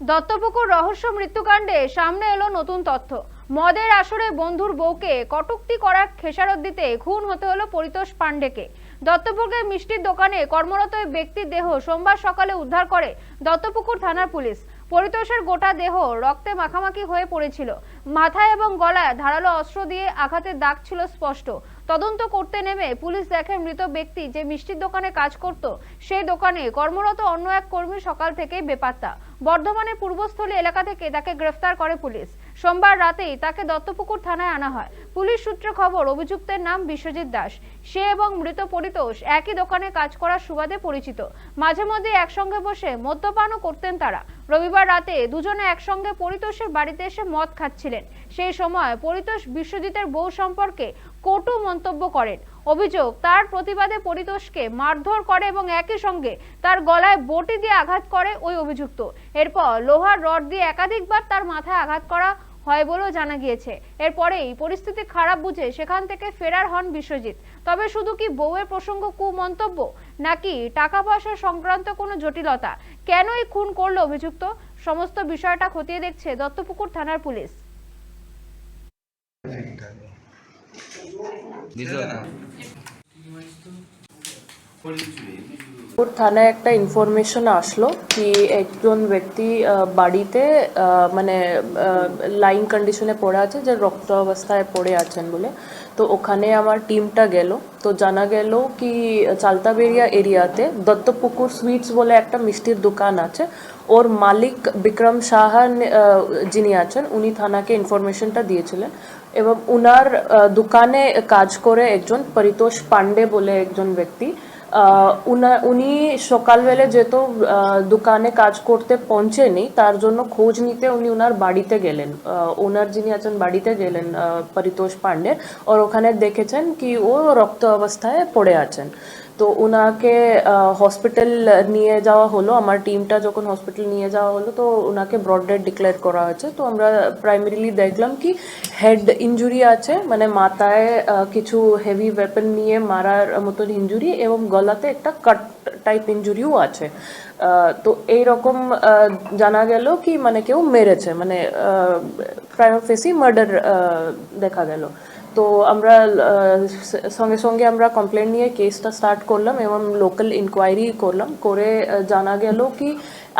দত্তপুকুর রহস্য মৃত্যুকাণ্ডে সামনে এলো নতুন তথ্য। মদের আসরে বন্ধুর বউকে কটুক্তি করার খেসারত দিতে খুন হতে হলো পরিতোষ পাণ্ডেকে। দত্তপুকুরের মিষ্টির দোকানে কর্মরত ওই ব্যক্তির দেহ সোমবার সকালে উদ্ধার করে দত্তপুকুর থানার পুলিশ। পরিতোষের গোটা দেহ রক্তে মাখামাখি হয়ে পড়েছিল। মাথায় এবং গলায় ধারালো অস্ত্র দিয়ে আঘাতের দাগ ছিল স্পষ্ট। তদন্ত করতে নেমে পুলিশ দেখে মৃত ব্যক্তি যে মিষ্টির দোকানে কাজ করত, সেই দোকানে কর্মরত অন্য এক কর্মী সকাল থেকেই বেপাত্তা। বর্ধমানের পূর্বস্থলী এলাকা থেকে তাকে গ্রেফতার করে পুলিশ। সোমবার রাতেই তাকে দত্তপুকুর থানায় আনা হয়। পুলিশ সূত্রে খবর, অভিযুক্তের নাম বিশ্বজিৎ দাস। সে এবং মৃত পরিতোষ একই দোকানে কাজ করার সুবাদে পরিচিত। মাঝে মধ্যে একসঙ্গে বসে মদ্যপানও করতেন তারা। রবিবার রাতে দুজনে একসঙ্গে পরিতোষের বাড়িতে এসে মদ খাচ্ছিলেন। সেই সময় পরিতোষ বিশ্বজিতের বউ সম্পর্কে কটু মন্তব্য করেন। অভিযোগ, তার প্রতিবাদে পরিতোষকে মারধর করে এবং একই সঙ্গে তার গলায় বটি দিয়ে আঘাত করে ওই অভিযুক্ত। এরপর লোহার রড দিয়ে একাধিকবার তার মাথায় আঘাত করা হয় বলেও জানা গিয়েছে। এরপরেই পরিস্থিতি খারাপ বুঝে সেখান থেকে ফেরার হন বিশ্বজিৎ। তবে শুধু কি বউয়ের প্রসঙ্গ কুমন্তব্য নাকি টাকা পয়সা সংক্রান্ত কোনো জটিলতা? কেনই খুন করল অভিযুক্ত? সমস্ত বিষয়টা খতিয়ে দেখছে দত্তপুকুর থানার পুলিশ। থানায় একটা ইনফরমেশন আসলো কি একজন ব্যক্তি বাড়িতে মানে লাইন কন্ডিশনে পড়ে আছে যে রক্ত অবস্থায় পড়ে আছেন বলে। তো ওখানে আমার টিমটা গেল। তো জানা গেল কি চালতাবেরিয়া এরিয়াতে দত্তপুকুর সুইটস বলে একটা মিষ্টির দোকান আছে। ওর মালিক বিক্রম সাহা আহ, যিনি আছেন উনি থানাকে ইনফরমেশনটা দিয়েছিলেন। এবং উনার দোকানে কাজ করে একজন পরিতোষ পান্ডে বলে একজন ব্যক্তি। উনা- সকালবেলা যেহেতু দোকানে কাজ করতে পৌঁছেনি, তার জন্য খোঁজ নিতে উনি ওনার বাড়িতে গেলেন। ওনার যিনি আছেন, বাড়িতে গেলেন পরিতোষ পাণ্ডে ওর ওখানে দেখেছেন কি ও রক্ত অবস্থায় পড়ে আছেন। তো ওনাকে হসপিটাল নিয়ে যাওয়া হলো। আমার টিমটা যখন হসপিটাল নিয়ে যাওয়া হলো তো ওনাকে ব্রড ডেড ডিক্লেয়ার করা হয়েছে। তো আমরা প্রাইমারিলি দেখলাম কি হেড ইনজুরি আছে মানে মাথায় কিছু হেভি ওয়েপন নিয়ে মারার মতন ইনজুরি এবং গলাতে একটা কাট টাইপ ইনজুরিও আছে। তো এইরকম আহ, জানা গেল কি মানে কেউ মেরেছে। মানে প্রাইমোফেসি মার্ডার দেখা গেল। তো আমরা সঙ্গে সঙ্গে আমরা কমপ্লেন নিয়ে কেসটা স্টার্ট করলাম এবং লোকাল ইনকোয়ারি করলাম। করে জানা গেল কি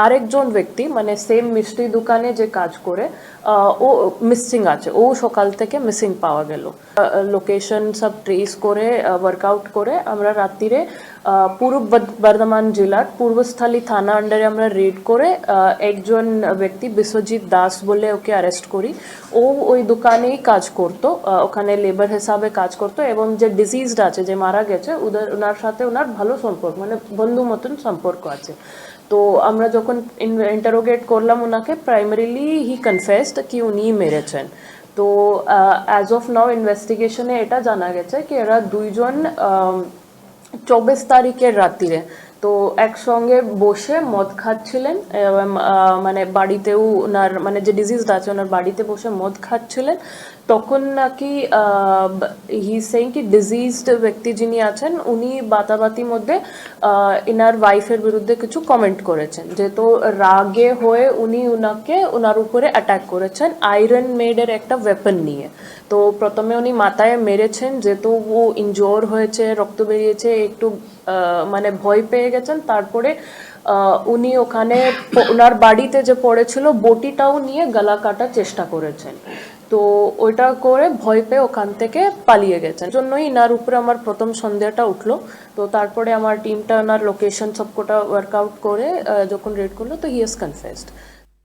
আরেকজন ব্যক্তি মানে সেম মিষ্টি দোকানে যে কাজ করে ও মিসিং আছে। ও সকাল থেকে মিসিং পাওয়া গেল। লোকেশন সব ট্রেস করে ওয়ার্কআউট করে আমরা রাত্রিরে পূর্ব বর্ধ- বর্ধমান জেলার পূর্বস্থলী থানা আন্ডারে আমরা রেড করে একজন ব্যক্তি বিশ্বজিৎ দাস বলে ওকে অ্যারেস্ট করি। ও ওই দোকানেই কাজ করতো ওখানে লেবার হিসাবে কাজ করতো এবং যে ডিজিজড আছে, যে মারা গেছে ওদের ওনার সাথে ওনার ভালো সম্পর্ক মানে বন্ধু মতন সম্পর্ক আছে। তো আমরা যখন ইন্টারোগেট করলাম ওনাকে প্রাইমারিলি হি কনফেসড কি উনি মেরেছেন তো অ্যাজ অফ নাও ইনভেস্টিগেশনে এটা জানা গেছে কি এরা দুইজন চব্বিশ তারিখের রাত্রিরে তো একসঙ্গে বসে মদ খাচ্ছিলেন মানে বাড়িতেও ওনার মানে যে ডিজিজড আছে ওনার বাড়িতে বসে মদ খাচ্ছিলেন তখন নাকি হি সেইং কি ডিজিজড ব্যক্তি যিনি আছেন, উনি বাতাবাতির মধ্যে ইনার ওয়াইফের বিরুদ্ধে কিছু কমেন্ট করেছেন। যেহেতু রাগে হয়ে উনি উনাকে ওনার উপরে অ্যাটাক করেছেন আয়রন মেডের একটা ওয়েপন নিয়ে। তো প্রথমে উনি মাথায় মেরেছেন, যেহেতু ও ইনজোর হয়েছে, রক্ত বেরিয়েছে, একটু মানে ভয় পেয়ে গেছেন, তারপরে উনি ওখানে ওনার বাড়িতে যে পড়েছিল, বটিটাও নিয়ে গলা কাটার চেষ্টা করেছেন। তো ওইটা করে ভয় পেয়ে ওখান থেকে পালিয়ে গেছেন জন্যই ইনার উপরে আমার প্রথম সন্দেহটা উঠল। তো তারপরে আমার টিমটা ওনার লোকেশন সবকটা ওয়ার্কআউট করে যখন রেড করল, তো হি ইজ কনফেসড